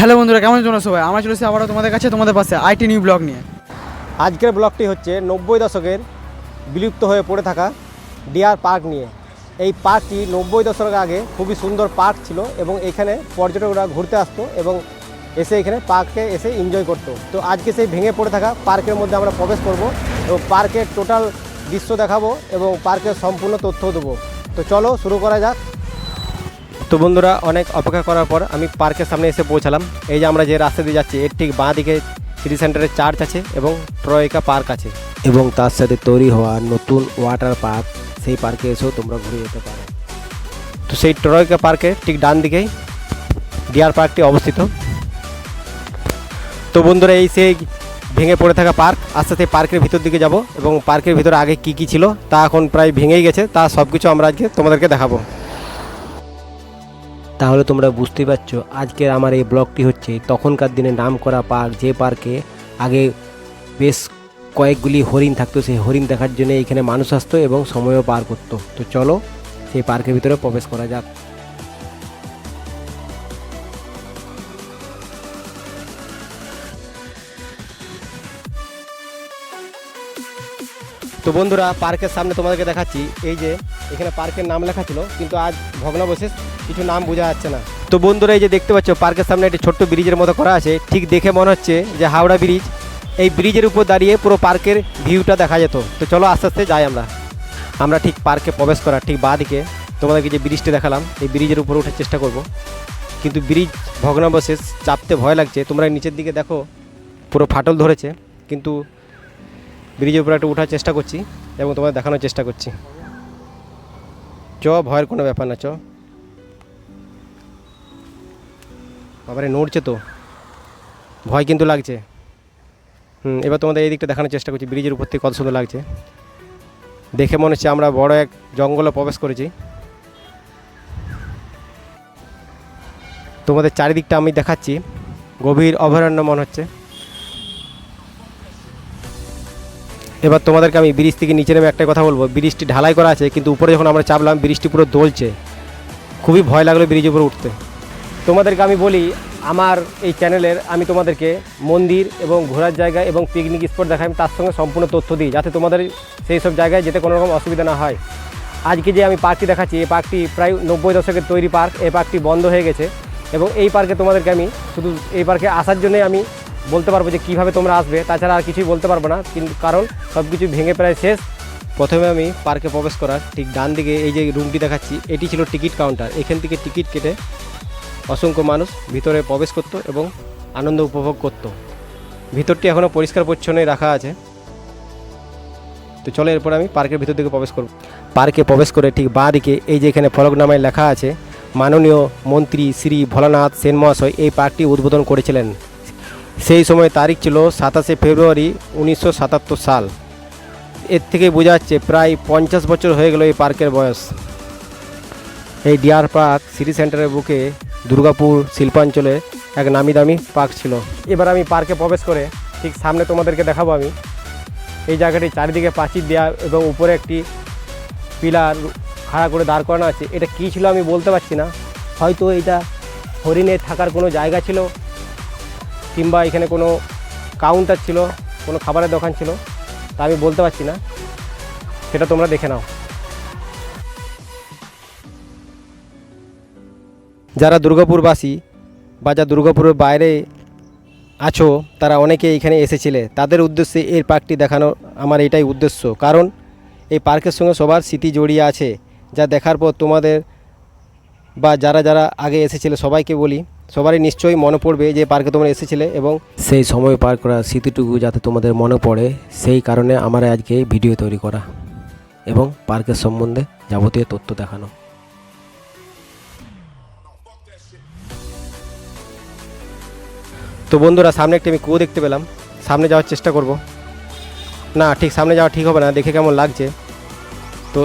Hello বন্ধুরা, কেমন আছো সবাই? আমরা চলেছি আবারও তোমাদের কাছে, তোমাদের পাশে আইটি নিউ ব্লগ নিয়ে। আজকের ব্লগটি হচ্ছে নব্বই দশকের বিলুপ্ত হয়ে পড়ে থাকা ডিয়ার পার্ক নিয়ে। এই পার্কটি নব্বই দশক আগে খুবই সুন্দর পার্ক ছিল এবং এখানে পর্যটকরা ঘুরতে আসতো এবং এসে এখানে পার্কে এসে এনজয় করতো। তো আজকে সেই ভেঙে পড়ে থাকা পার্কের মধ্যে আমরা প্রবেশ করব এবং পার্কের টোটাল দৃশ্য দেখাবো এবং পার্কের সম্পূর্ণ তথ্য দেবো। তো চলো শুরু করা যাক। তো বন্ধুরা, অনেক অপেক্ষা করার পর আমি পার্কের সামনে এসে পৌঁছালাম। এই যে আমরা যে রাস্তা দিয়ে যাচ্ছি, এর ঠিক বাঁ দিকে সিটি সেন্টারের চার্চ আছে এবং ট্রয়িকা পার্ক আছে। এবং তার সাথে তৈরি হওয়া নতুন ওয়াটার পার্ক সেই পার্কে এসেও তোমরা ঘুরে যেতে পারো। তো সেই ট্রয়িকা পার্কে ঠিক ডান দিকেই ডিয়ার পার্কটি অবস্থিত। তো বন্ধুরা, এই সেই ভেঙে পড়ে থাকা পার্ক আস্তে আস্তে পার্কের ভিতর দিকে যাব এবং পার্কের ভিতরে আগে কি কি ছিল তা এখন প্রায় ভেঙেই গেছে, তা সব কিছু আমরা আজকে তোমাদেরকে দেখাবো। তাহলে তোমরা বুঝতেই পারছ, আজকের আমার এই ব্লগটি হচ্ছে তখনকার দিনে নাম করা পার্ক, যে পার্কে আগে বেশ কয়েকগুলি হরিণ থাকতো, সেই হরিণ দেখার জন্য এখানে মানুষ আসতো এবং সময়ও পার করতো। তো চলো, সেই পার্কের ভিতরে প্রবেশ করা যাক। তো বন্ধুরা, পার্কের সামনে তোমাদেরকে দেখাচ্ছি, এই যে এখানে পার্কের নাম লেখা ছিল, কিন্তু আজ ভগ্নাবশেষ কিছু নাম বোঝা যাচ্ছে না। তো বন্ধুরা, এই যে দেখতে পাচ্ছ, পার্কের সামনে একটি ছোট্ট ব্রিজের মতো করা আছে। ঠিক দেখে মনে হচ্ছে যে হাওড়া ব্রিজ, এই ব্রিজের উপর দাঁড়িয়ে পুরো পার্কের ভিউটা দেখা যেত। তো চলো আস্তে আস্তে যাই আমরা। আমরা ঠিক পার্কে প্রবেশ করার ঠিক বাঁ দিকে তোমাদেরকে যে ব্রিজটি দেখালাম, এই ব্রিজের উপরে ওঠার চেষ্টা করব। কিন্তু ব্রিজ ভগ্নাবশেষ, চাপতে ভয় লাগছে। তোমরা নিচের দিকে দেখো, পুরো ফাটল ধরেছে। কিন্তু ব্রিজের উপরে একটু ওঠার চেষ্টা করছি এবং তোমাদের দেখানোর চেষ্টা করছি। চ, ভয়ের কোনো ব্যাপার না, চ। বাবারে, নড়ছে তো। ভয় কিন্তু লাগছে। হুম, এবার তোমাদের এই দিকটা দেখানোর চেষ্টা করছি, ব্রিজের উপর থেকে কত সুন্দর লাগছে। দেখে মনে হচ্ছে আমরা বড় এক জঙ্গলে প্রবেশ করেছি। তোমাদের চারিদিকটা আমি দেখাচ্ছি, গভীর অভয়ারণ্য মনে হচ্ছে। এবার তোমাদেরকে আমি ব্রিজ থেকে নিচে নেমে একটাই কথা বলব, ব্রিজটি ঢালাই করা আছে, কিন্তু উপরে যখন আমরা চাপলাম, ব্রিজটি পুরো দোলছে। খুবই ভয় লাগল ব্রিজের উপরে উঠতে। তোমাদেরকে আমি বলি, আমার এই চ্যানেলের আমি তোমাদেরকে মন্দির এবং ঘোরার জায়গা এবং পিকনিক স্পট দেখাই তার সঙ্গে সম্পূর্ণ তথ্য দিই, যাতে তোমাদের সেই সব জায়গায় যেতে কোনো রকম অসুবিধা না হয়। আজকে যে আমি পার্কটি দেখাচ্ছি, এই পার্কটি প্রায় নব্বই দশকের তৈরি পার্ক এই পার্কটি বন্ধ হয়ে গেছে এবং এই পার্কে তোমাদেরকে আমি শুধু এই পার্কে আসার জন্যই আমি বলতে পারব যে কীভাবে তোমরা আসবে, তাছাড়া আর কিছুই বলতে পারব না কিন্তু কারণ সব কিছু ভেঙে প্রায় শেষ। প্রথমে আমি পার্কে প্রবেশ করার ঠিক ডান দিকে এই যে রুমটি দেখাচ্ছি, এটি ছিল টিকিট কাউন্টার এখান থেকে টিকিট কেটে অসংখ্য মানুষ ভিতরে প্রবেশ করতো এবং আনন্দ উপভোগ করত। ভিতরটি এখনও পরিষ্কার পরিচ্ছন্নই রাখা আছে। তো চলো এরপর আমি পার্কের ভিতর দিকে প্রবেশ করব। পার্কে প্রবেশ করে ঠিক বাঁ দিকে এই যে এখানে ফলকনামায় লেখা আছে, মাননীয় মন্ত্রী শ্রী ভোলানাথ সেন মহাশয় এই পার্কটি উদ্বোধন করেছিলেন। সেই সময় তারিখ ছিল সাতাশে ফেব্রুয়ারি উনিশশো সাতাত্তর সাল। এর থেকে বোঝা যাচ্ছে প্রায় পঞ্চাশ বছর হয়ে গেল এই পার্কের বয়স। এই ডিয়ার পার্ক সিটি সেন্টারের বুকে দুর্গাপুর শিল্পাঞ্চলে এক নামি দামি পার্ক ছিল। এবার আমি পার্কে প্রবেশ করে ঠিক সামনে তোমাদেরকে দেখাবো আমি। এই জায়গাটি চারিদিকে প্রাচীর দেওয়া এবং উপরে একটি পিলার খাড়া করে দাঁড় করানো আছে। এটা কী ছিল আমি বলতে পারছি না। হয়তো এটা হরিণের থাকার কোনো জায়গা ছিল কিংবা এখানে কোনো কাউন্টার ছিল, কোনো খাবারের দোকান ছিল। তা আমি বলতে পারছি না। সেটা তোমরা দেখে নাও। যারা দুর্গাপুরবাসী বা যা দুর্গাপুরের বাইরে আছো, তারা অনেকে এখানে এসেছিলে। তাদের উদ্দেশ্যে এই পার্কটি দেখানো আমার এটাই উদ্দেশ্য। কারণ এই পার্কের সঙ্গে সবার স্মৃতি জড়িয়ে আছে, যা দেখার পর তোমাদের বা যারা যারা আগে এসেছিলে সবাইকে বলি, সবারই নিশ্চয়ই মনে পড়বে যে পার্কে তোমরা এসেছিলে এবং সেই সময় পার করা স্মৃতিটুকু যাতে তোমাদের মনে পড়ে, সেই কারণে আমার আজকে ভিডিও তৈরি করা এবং পার্কের সম্বন্ধে যাবতীয় তথ্য দেখানো। তো বন্ধুরা, সামনে একটি আমি কুয়ো দেখতে পেলাম। সামনে যাওয়ার চেষ্টা করব। না, ঠিক সামনে যাওয়া ঠিক হবে না, দেখে কেমন লাগছে। তো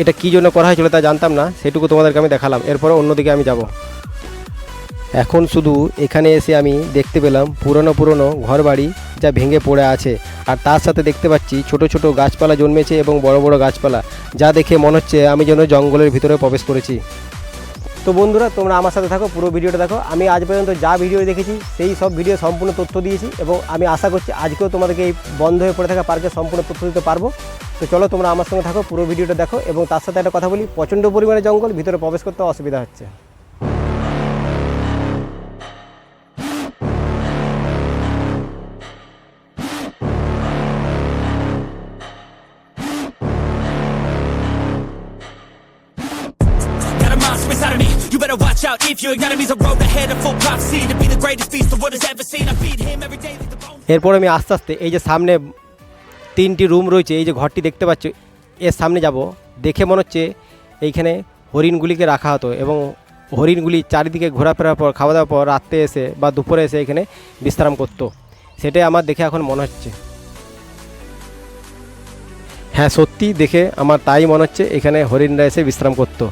এটা কী জন্য করা হয়েছিল তা জানতাম না, সেটুকু তোমাদেরকে আমি দেখালাম। এরপরে অন্যদিকে আমি যাব। এখন শুধু এখানে এসে আমি দেখতে পেলাম পুরনো পুরনো ঘরবাড়ি যা ভেঙে পড়ে আছে। আর তার সাথে দেখতে পাচ্ছি ছোট ছোট গাছপালা জন্মেছে এবং বড় বড় গাছপালা, যা দেখে মনে হচ্ছে আমি যেন জঙ্গলের ভিতরে প্রবেশ করেছি। তো বন্ধুরা, তোমরা আমার সাথে থাকো, পুরো ভিডিওটা দেখো। আমি আজ পর্যন্ত যা ভিডিও দেখেছি, সেই সব ভিডিও সম্পূর্ণ তথ্য দিয়েছি এবং আমি আশা করছি আজকেও তোমাদেরকে এই বন্ধ হয়ে পড়ে থাকা পার্কে সম্পূর্ণ তথ্য দিতে পারব। তো চলো, তোমরা আমার সঙ্গে থাকো, পুরো ভিডিওটা দেখো এবং তার সাথে একটা কথা বলি। প্রচণ্ড পরিমাণে জঙ্গল, ভিতরে প্রবেশ করতে অসুবিধা হচ্ছে। Out if your enemy's a road ahead of full prophecy to be the greatest beast the world has ever seen. I feed him every day like the bone. এরপর আমি আস্তে আস্তে এই যে সামনে তিনটি রুম রয়েছে, এই যে ঘরটি দেখতে পাচ্ছ, এর সামনে যাব দেখে মনে হচ্ছে এইখানে হরিণগুলিকে রাখা হতো এবং হরিণগুলি চারিদিকে ঘোরাফেরার পর খাওয়া দাওয়ার পর, রাত্রে এসে বা দুপুরে এসে এখানে বিশ্রাম করতো সেটাই আমার দেখে এখন মনে হচ্ছে হ্যাঁ সত্যি দেখে আমার তাই মনে হচ্ছে এখানে হরিণরা এসে বিশ্রাম করতো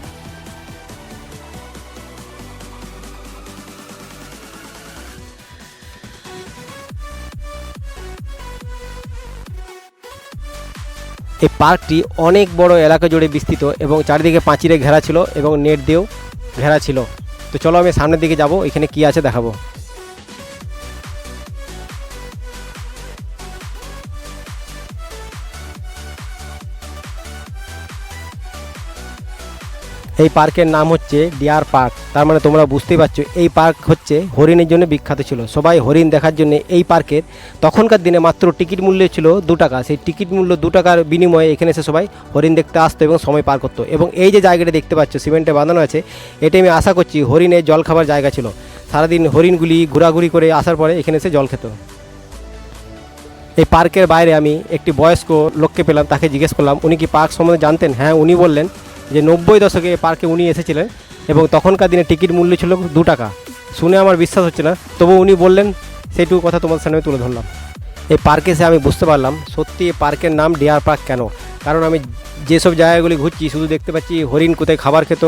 এই পার্কটি অনেক বড় এলাকা জুড়ে বিস্তৃত এবং চারিদিকে পাঁচিরে ঘেরা ছিল এবং নেট দিয়েও ঘেরা ছিল। তো চলো আমি সামনের দিকে যাব, এখানে কি আছে দেখাবো। এই পার্কের নাম হচ্ছে ডিয়ার পার্ক। তার মানে তোমরা বুঝতেই পারছ, এই পার্ক হচ্ছে হরিণের জন্য বিখ্যাত ছিল। সবাই হরিণ দেখার জন্য এই পার্কের তখনকার দিনে মাত্র টিকিট মূল্য ছিল দু টাকা। সেই টিকিট মূল্য দু টাকার বিনিময়ে এখানে এসে সবাই হরিণ দেখতে আসতো এবং সময় পার করতো। এবং এই যে জায়গাটা দেখতে পাচ্ছ, সিমেন্টে বাঁধানো আছে এটি আমি আশা করছি হরিণের জল খাবার জায়গা ছিল। সারাদিন হরিণগুলি ঘোরাঘুরি করে আসার পরে এখানে এসে জল খেত। এই পার্কের বাইরে আমি একটি বয়স্ক লোককে পেলাম, তাকে জিজ্ঞেস করলাম, উনি কি পার্ক সম্বন্ধে জানতেন? হ্যাঁ উনি বললেন যে নব্বই দশকে পার্কে উনি এসেছিলেন এবং তখনকার দিনে টিকিট মূল্য ছিল দু টাকা। শুনে আমার বিশ্বাস হচ্ছে না। তবু উনি বললেন, সেইটুকু কথা তোমাদের সামনে তুলে ধরলাম। এই পার্কে এসে আমি বুঝতে পারলাম সত্যি এই পার্কের নাম ডিয়ার পার্ক কেন। কারণ আমি যেসব জায়গাগুলি ঘুরছি, শুধু দেখতে পাচ্ছি হরিণ কোথায় খাবার খেত,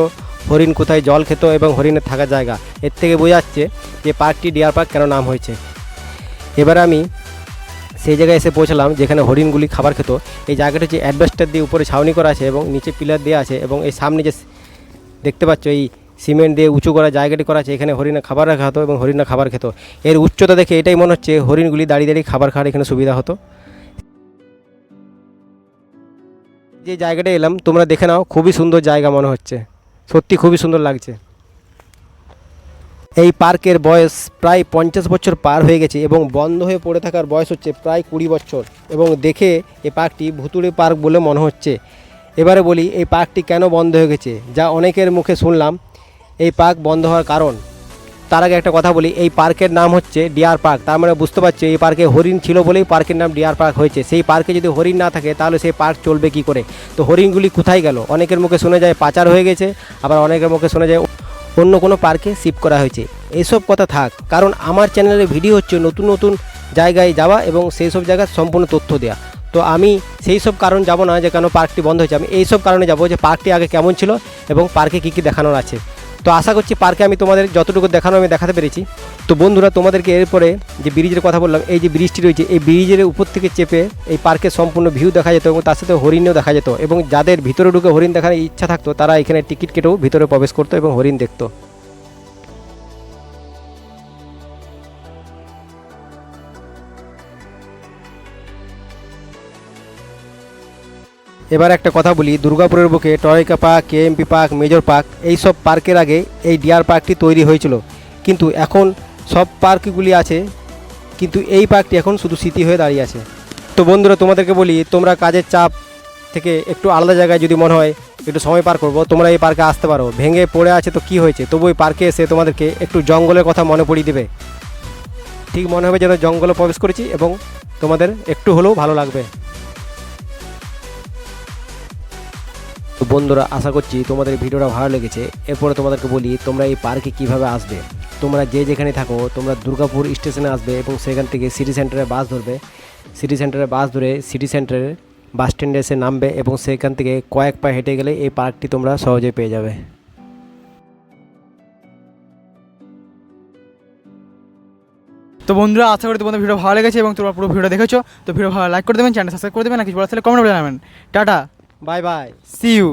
হরিণ কোথায় জল খেত এবং হরিণের থাকার জায়গা। এর থেকে বোঝা যাচ্ছে যে পার্কটি ডিয়ার পার্ক কেন নাম হয়েছে। এবার আমি সেই জায়গায় এসে পৌঁছলাম যেখানে হরিণগুলি খাবার খেত। এই জায়গাটা হচ্ছে অ্যাডভেস্টার দিয়ে উপরে ছাউনি করা আছে এবং নিচে পিলার দেওয়া আছে এবং এই সামনে যে দেখতে পাচ্ছ, এই সিমেন্ট দিয়ে উঁচু করা জায়গাটি করা আছে, এখানে হরিণা খাবার রাখা হতো এবং হরিণা খাবার খেত। এর উচ্চতা দেখে এটাই মনে হচ্ছে হরিণগুলি দাঁড়িয়ে দাঁড়িয়ে খাবার খাওয়ার এখানে সুবিধা হতো। যে জায়গাটা এলাম, তোমরা দেখে নাও, খুবই সুন্দর জায়গা মনে হচ্ছে। সত্যি খুবই সুন্দর লাগছে। এই পার্কের বয়স প্রায় পঞ্চাশ বছর পার হয়ে গেছে এবং বন্ধ হয়ে পড়ে থাকার বয়স হচ্ছে প্রায় কুড়ি বছর এবং দেখে এই পার্কটি ভুতুড়ে পার্ক বলে মনে হচ্ছে। এবারে বলি, এই পার্কটি কেন বন্ধ হয়ে গেছে? যা অনেকের মুখে শুনলাম, এই পার্ক বন্ধ হওয়ার কারণ। তার আগে একটা কথা বলি, এই পার্কের নাম হচ্ছে ডিয়ার পার্ক। তার মানে বুঝতে পারছি, এই পার্কে হরিণ ছিল বলেই পার্কের নাম ডিয়ার পার্ক হয়েছে। সেই পার্কে যদি হরিণ না থাকে, তাহলে সেই পার্ক চলবে কি করে? তো হরিণগুলি কোথায় গেল? অনেকের মুখে শোনা যায় পাচার হয়ে গেছে, আবার অনেকের মুখে শোনা যায় অন্য কোনো পার্কে শিফট করা হয়েছে। এসব কথা থাক, কারণ আমার চ্যানেলের ভিডিও হচ্ছে নতুন নতুন জায়গায় যাওয়া এবং সেই সব জায়গার সম্পূর্ণ তথ্য দেওয়া তো আমি সেই সব কারণ যাব না যে কেন পার্কটি বন্ধ হয়েছে। আমি এই সব কারণে যাব যে পার্কটি আগে কেমন ছিল এবং পার্কে কী কী দেখানোর আছে। তো আশা করছি পার্কে আমি তোমাদের যতটুকু দেখানো আমি দেখাতে পেরেছি। তো বন্ধুরা, তোমাদেরকে এরপরে যে ব্রিজের কথা বললাম, এই যে ব্রিজটি রয়েছে, এই ব্রিজের উপর থেকে চেপে এই পার্কের সম্পূর্ণ ভিউ দেখা যেত এবং তার সাথে হরিণও দেখা যেত এবং যাদের ভিতরে ঢুকে হরিণ দেখার ইচ্ছা থাকতো, তারা এখানে টিকিট কেটেও ভিতরে প্রবেশ করতো এবং হরিণ দেখতো। এবার একটা কথা বলি, দুর্গাপুরের বুকে টয়কা park, KMP park, major park, এই সব পার্কের আগে এই ডিয়ার পার্কটি তৈরি হয়েছিল। কিন্তু এখন সব পার্কগুলি আছে, কিন্তু এই পার্কটি এখন শুধু স্মৃতি হয়ে দাঁড়িয়ে আছে। তো বন্ধুরা, তোমাদেরকে বলি, তোমরা কাজের চাপ থেকে একটু আলাদা জায়গায় যদি মনে হয়, একটু সময় পার করব, তোমরা এই পার্কে আসতে পারো। ভেঙে পড়ে আছে তো কি হয়েছে? তবু এই পার্কে এসে তোমাদেরকে একটু জঙ্গলের কথা মনে পড়িয়ে দেবে। ঠিক মনে হবে যেন জঙ্গলে প্রবেশ করেছি এবং তোমাদের একটু হলেও ভালো লাগবে। তো বন্ধুরা, আশা করছি তোমাদের ভিডিওটা ভালো লেগেছে। এরপরে তোমাদেরকে বলি, তোমরা এই পার্কে কীভাবে আসবে? তোমরা যে যেখানে থাকো, তোমরা দুর্গাপুর স্টেশনে আসবে এবং সেখান থেকে সিটি সেন্টারে বাস ধরবে। সিটি সেন্টারে বাস ধরে সিটি সেন্টারে বাস স্ট্যান্ডে এসে নামবে এবং সেখান থেকে কয়েক পা হেঁটে গেলে এই পার্কটি তোমরা সহজে পেয়ে যাবে। তো বন্ধুরা, আশা করি তোমাদের ভিডিও ভালো লেগেছে এবং তোমরা পুরো ভিডিও দেখেছ। তো ভিডিও ভালো লাইক করে দেবেন চ্যানেল সাবস্ক্রাইব করে দেবেন নাকি বলা তাহলে কমেন্ট বলে নেবেন tata! Bye bye C you